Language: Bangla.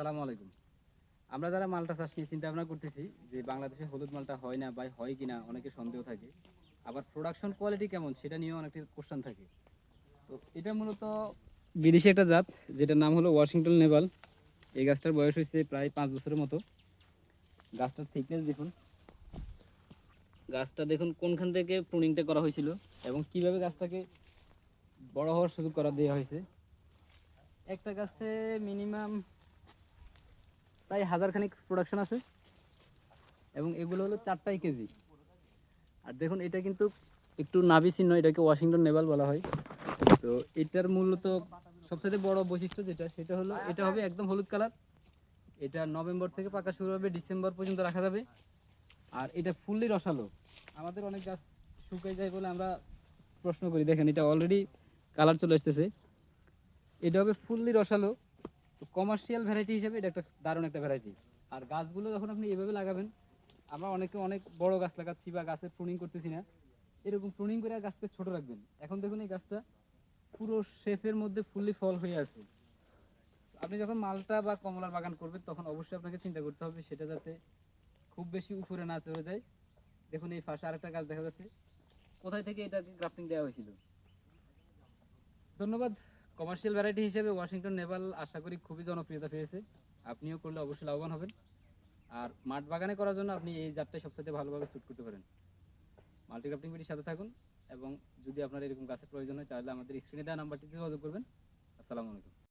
আসসালামু আলাইকুম। আমরা যারা মালটা চাষ নিয়ে চিন্তা ভাবনা করতেছি যে বাংলাদেশে হলুদ মালটা হয় না বা হয় কিনা, অনেকে সন্দেহ থাকে। আবার প্রোডাকশন কোয়ালিটি কেমন সেটা নিয়েও অনেকটা কোশ্চেন থাকে। তো এটা মূলত বিদেশি একটা জাত, যেটার নাম হলো ওয়াশিংটন নেভাল এই গাছটার বয়স হয়েছে প্রায় পাঁচ বছরের মতো। গাছটার থিকনেস দেখুন। গাছটা দেখুন কোনখান থেকে প্রুনিংটা করা হয়েছিল এবং কীভাবে গাছটাকে বড় হওয়ার সুযোগ করা দেওয়া হয়েছে। একটা গাছে প্রায় হাজার খানিক প্রোডাকশন আছে। এবং এগুলো হলো চারটাই কেজি। আর দেখুন, এটা কিন্তু একটু নাভি চিহ্ন, এটাকে ওয়াশিংটন নেভাল বলা হয়। তো এটার মূলত সবচেয়ে বড় বৈশিষ্ট্য যেটা, সেটা হলো এটা হবে একদম হলুদ কালার। এটা নভেম্বর থেকে পাকা শুরু হবে, ডিসেম্বর পর্যন্ত রাখা যাবে। আর এটা ফুললি রসালো। আমাদের অনেক গাছ শুকিয়ে যায় বলে আমরা প্রশ্ন করি। দেখেন, এটা অলরেডি কালার চলে আসতেছে। এটা হবে ফুললি রসালো। তো কমার্শিয়াল ভ্যারাইটি হিসেবে এটা একটা দারুণ একটা ভ্যারাইটি আর গাছগুলো যখন আপনি এভাবে লাগাবেন, আমরা অনেকে অনেক বড় গাছ লাগাচ্ছি বা গাছের প্রুনিং করতেছি না, এরকম প্রুনিং করে গাছকে ছোট রাখবেন। এখন দেখুন এই গাছটা পুরো শেফের মধ্যে ফুললি ফল হয়ে আছে। আপনি যখন মালটা বা কমলার বাগান করবেন, তখন অবশ্যই আপনাকে চিন্তা করতে হবে সেটা যাতে খুব বেশি উপরে না চলে যায়। দেখুন এই পাশে আরেকটা গাছ দেখা যাচ্ছে। কোথায় থেকে এটাকে গ্রাফটিং দেওয়া হয়েছিল? ধন্যবাদ। কমার্শিয়াল ভ্যারাইটি হিসেবে ওয়াশিংটন নেভাল আশা করি খুবই জনপ্রিয়তা পেয়েছে। আপনিও করলে অবশ্যই লাভবান হবেন। আর মাঠ বাগানে করার জন্য আপনি এই জাতটাই সবচেয়ে ভালোভাবে শ্যুট করতে পারেন। মাল্টিক্রাফটিং বিটির সাথে থাকুন এবং যদি আপনার এরকম গাছের প্রয়োজন হয়, তাহলে আমাদের স্ক্রিনে দেওয়া নাম্বারটিতে যোগাযোগ করবেন। আসসালামু আলাইকুম।